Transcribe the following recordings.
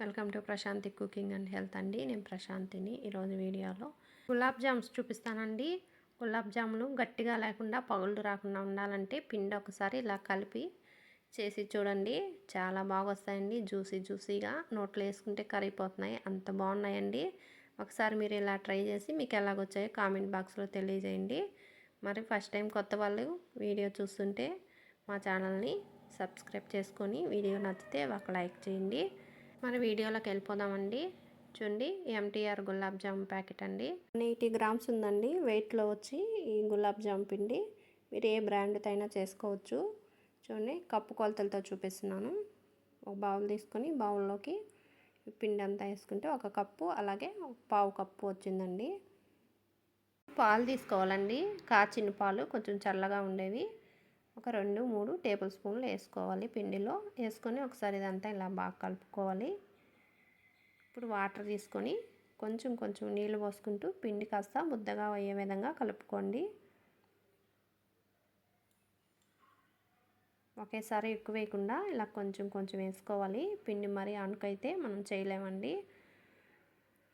Welcome to Prashanti cooking and health అండి. నేను ప్రశాంతిని ఈరోజు వీడియోలో గులాబ్ జామ్స్ చూపిస్తానండి. గులాబ్ జాములు గట్టిగా లేకుండా పగుళ్ళు రాకుండా ఉండాలంటే పిండి ఒకసారి ఇలా కలిపి చేసి చూడండి. చాలా బాగా వస్తాయండి. జ్యూసీ జ్యూసీగా నోట్లో వేసుకుంటే కరిగిపోతున్నాయి. అంత బాగున్నాయండి. ఒకసారి మీరు ఇలా ట్రై చేసి మీకు ఎలాగొచ్చాయో కామెంట్ బాక్స్లో తెలియజేయండి. మరి ఫస్ట్ టైం కొత్త వాళ్ళు వీడియో చూస్తుంటే మా ఛానల్ని సబ్స్క్రైబ్ చేసుకొని వీడియో నచ్చితే ఒక లైక్ చేయండి. మరి వీడియోలోకి వెళ్ళిపోదామండి. చూడండి ఎంటీఆర్ గులాబ్ జామ్ ప్యాకెట్ అండి. ఎయిటీ గ్రామ్స్ ఉందండి. వెయిట్లో వచ్చి ఈ గులాబ్ జామ్ పిండి మీరు ఏ బ్రాండ్తో అయినా చేసుకోవచ్చు. చూడండి కప్పు కొలతలతో చూపిస్తున్నాను. ఒక బౌల్ తీసుకొని బౌల్లోకి పిండి అంతా వేసుకుంటే ఒక కప్పు అలాగే పావు కప్పు వచ్చిందండి. పాలు తీసుకోవాలండి. కాచిన పాలు కొంచెం చల్లగా ఉండేవి. ఒక రెండు మూడు టేబుల్ స్పూన్లు వేసుకోవాలి. పిండిలో వేసుకొని ఒకసారి ఇదంతా ఇలా బాగా కలుపుకోవాలి. ఇప్పుడు వాటర్ తీసుకొని కొంచెం కొంచెం నీళ్ళు పోసుకుంటూ పిండి కాస్త ముద్దగా అయ్యే విధంగా కలుపుకోండి. ఒకేసారి ఎక్కువ వేయకుండా ఇలా కొంచెం కొంచెం వేసుకోవాలి. పిండి మరీ అణుకైతే మనం చేయలేమండి.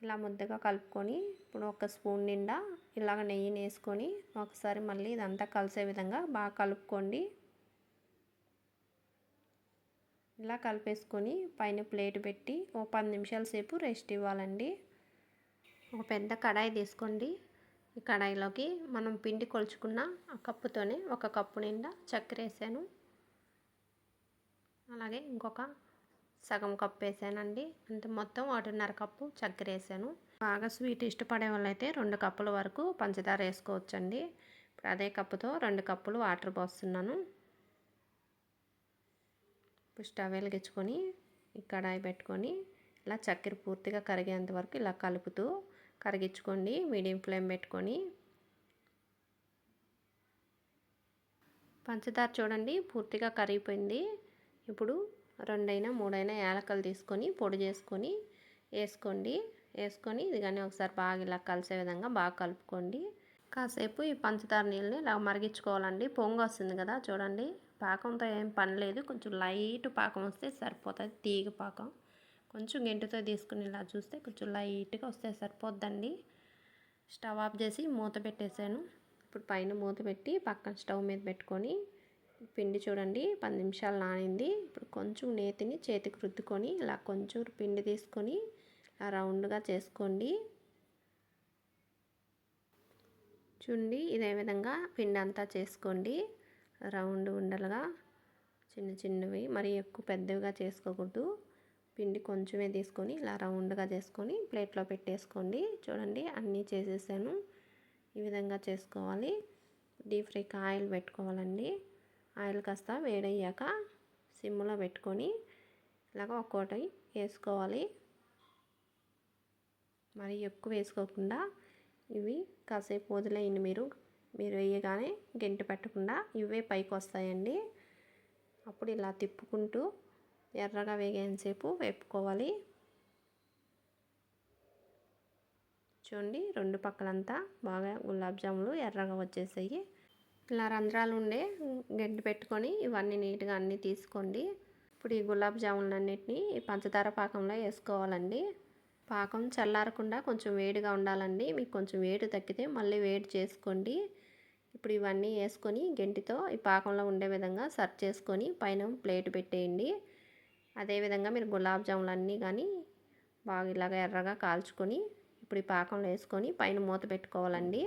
ఇలా ముద్దగా కలుపుకొని ఇప్పుడు ఒక స్పూన్ నిండా ఇలాగ నెయ్యిని వేసుకొని ఒకసారి మళ్ళీ ఇదంతా కలిసే విధంగా బాగా కలుపుకోండి. ఇలా కలిపేసుకొని పైన ప్లేట్ పెట్టి ఓ పది నిమిషాల సేపు రెస్ట్ ఇవ్వాలండి. ఒక పెద్ద కడాయి తీసుకోండి. ఈ కడాయిలోకి మనం పిండి కొలుచుకున్న ఆ కప్పుతోనే ఒక కప్పు నిండా చక్కెర వేసాను. అలాగే ఇంకొక సగం కప్పు వేసానండి. అంటే మొత్తం ఒకటిన్నర కప్పు చక్కెర వేసాను. బాగా స్వీట్ ఇష్టపడే వాళ్ళైతే రెండు కప్పుల వరకు పంచదార వేసుకోవచ్చండి. ఇప్పుడు అదే కప్పుతో రెండు కప్పులు వాటర్ పోస్తున్నాను. ఇప్పుడు స్టవ్ వెలిగించుకొని కడాయి పెట్టుకొని ఇలా చక్కెర పూర్తిగా కరిగేంత వరకు ఇలా కలుపుతూ కరిగించుకోండి. మీడియం ఫ్లేమ్ పెట్టుకొని. పంచదార చూడండి పూర్తిగా కరిగిపోయింది. ఇప్పుడు రెండైనా మూడైనా యాలకలు తీసుకొని పొడి చేసుకొని వేసుకోండి. వేసుకొని ఇది కానీ ఒకసారి బాగా ఇలా కలిసే విధంగా బాగా కలుపుకోండి. కాసేపు ఈ పంచదార నీళ్ళని ఇలా మరిగించుకోవాలండి. పొంగు వస్తుంది కదా చూడండి. పాకంతో ఏం పని లేదు. కొంచెం లైట్ పాకం వస్తే సరిపోతుంది. తీగ పాకం. కొంచెం గెంటుతో తీసుకుని ఇలా చూస్తే కొంచెం లైట్గా వస్తే సరిపోద్దండి. స్టవ్ ఆఫ్ చేసి మూత పెట్టేసాను ఇప్పుడు పైన మూత పెట్టి పక్కన స్టవ్ మీద పెట్టుకొని పిండి చూడండి పది నిమిషాలు నానింది. ఇప్పుడు కొంచెం నేతిని చేతికి రుద్దుకొని ఇలా కొంచెం పిండి తీసుకొని ఇలా రౌండ్గా చేసుకోండి. చూడండి ఇదే విధంగా పిండి అంతా చేసుకోండి. రౌండ్ ఉండలుగా చిన్న చిన్నవి మరి ఎక్కువ పెద్దవిగా చేసుకోకూడదు. పిండి కొంచెమే తీసుకొని ఇలా రౌండ్గా చేసుకొని ప్లేట్లో పెట్టేసుకోండి. చూడండి అన్నీ చేసేసాను. ఈ విధంగా చేసుకోవాలి. డీప్ ఫ్రైకి ఆయిల్ పెట్టుకోవాలండి. ఆయిల్ కాస్త వేడయ్యాక సిమ్లో పెట్టుకొని ఇలాగ ఒక్కోటి వేసుకోవాలి. మరి ఎక్కువ వేసుకోకుండా ఇవి కాసేపు వదిలేయండి మీరు. మీరు వేయగానే గెంటి పెట్టకుండా ఇవే పైకి వస్తాయండి. అప్పుడు ఇలా తిప్పుకుంటూ ఎర్రగా వేగేంతసేపు వేపుకోవాలి. చూడండి రెండు పక్కలంతా బాగా గులాబ్ జాములు ఎర్రగా వచ్చేసాయి. ఇలా రంధ్రాలు ఉండే గడ్డి పెట్టుకొని ఇవన్నీ నీట్గా అన్నీ తీసుకోండి. ఇప్పుడు ఈ గులాబ్ జామున్ అన్నిటినీ పంచదార పాకంలో వేసుకోవాలండి. పాకం చల్లారకుండా కొంచెం వేడిగా ఉండాలండి. మీకు కొంచెం వేడి తగ్గితే మళ్ళీ వేడి చేసుకోండి. ఇప్పుడు ఇవన్నీ వేసుకొని గెంటితో ఈ పాకంలో ఉండే విధంగా సర్వ్ చేసుకొని పైన ప్లేట్ పెట్టేయండి. అదేవిధంగా మీరు గులాబ్ జాములు అన్నీ కానీ బాగా ఇలాగ ఎర్రగా కాల్చుకొని ఇప్పుడు ఈ పాకంలో వేసుకొని పైన మూత పెట్టుకోవాలండి.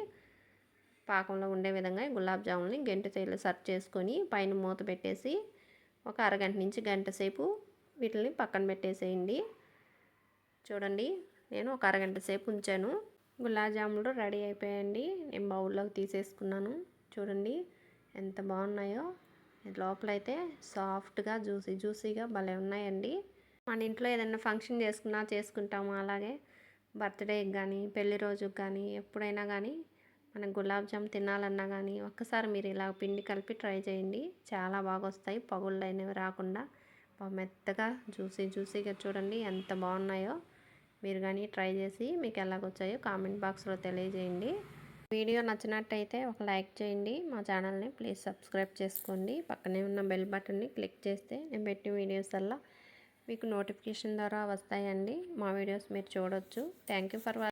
పాకంలో ఉండే విధంగా గులాబ్ జాములని గంట ఇలా సర్వ్ చేసుకొని పైన మూత పెట్టేసి ఒక అరగంట నుంచి గంట సేపు వీటిని పక్కన పెట్టేసేయండి. చూడండి నేను ఒక అరగంట సేపు ఉంచాను. గులాబ్ జాములు రెడీ అయిపోయాయండి. నేను బౌల్లోకి తీసేసుకున్నాను. చూడండి ఎంత బాగున్నాయో. లోపలైతే సాఫ్ట్గా జ్యూసీ జ్యూసీగా భలే ఉన్నాయండి. మన ఇంట్లో ఏదైనా ఫంక్షన్ చేసుకున్నా చేసుకుంటాము. అలాగే బర్త్డేకి కానీ పెళ్ళి రోజుకి కానీ ఎప్పుడైనా కానీ మన గులాబ్ జామ్ తినాలన్నా కానీ ఒక్కసారి మీరు ఇలా పిండి కలిపి ట్రై చేయండి. చాలా బాగా వస్తాయి పగుళ్ళు అనేవి రాకుండా మెత్తగా జ్యూసీ జ్యూసీగా చూడండి ఎంత బాగున్నాయో. మీరు కానీ ట్రై చేసి మీకు ఎలాగొచ్చాయో కామెంట్ బాక్స్లో తెలియజేయండి. వీడియో నచ్చినట్టయితే ఒక లైక్ చేయండి. మా ఛానల్ని ప్లీజ్ సబ్స్క్రైబ్ చేసుకోండి. పక్కనే ఉన్న బెల్ బటన్ని క్లిక్ చేస్తే నేను పెట్టిన వీడియోస్ అలా మీకు నోటిఫికేషన్ ద్వారా వస్తాయండి. మా వీడియోస్ మీరు చూడొచ్చు. Thank you for watching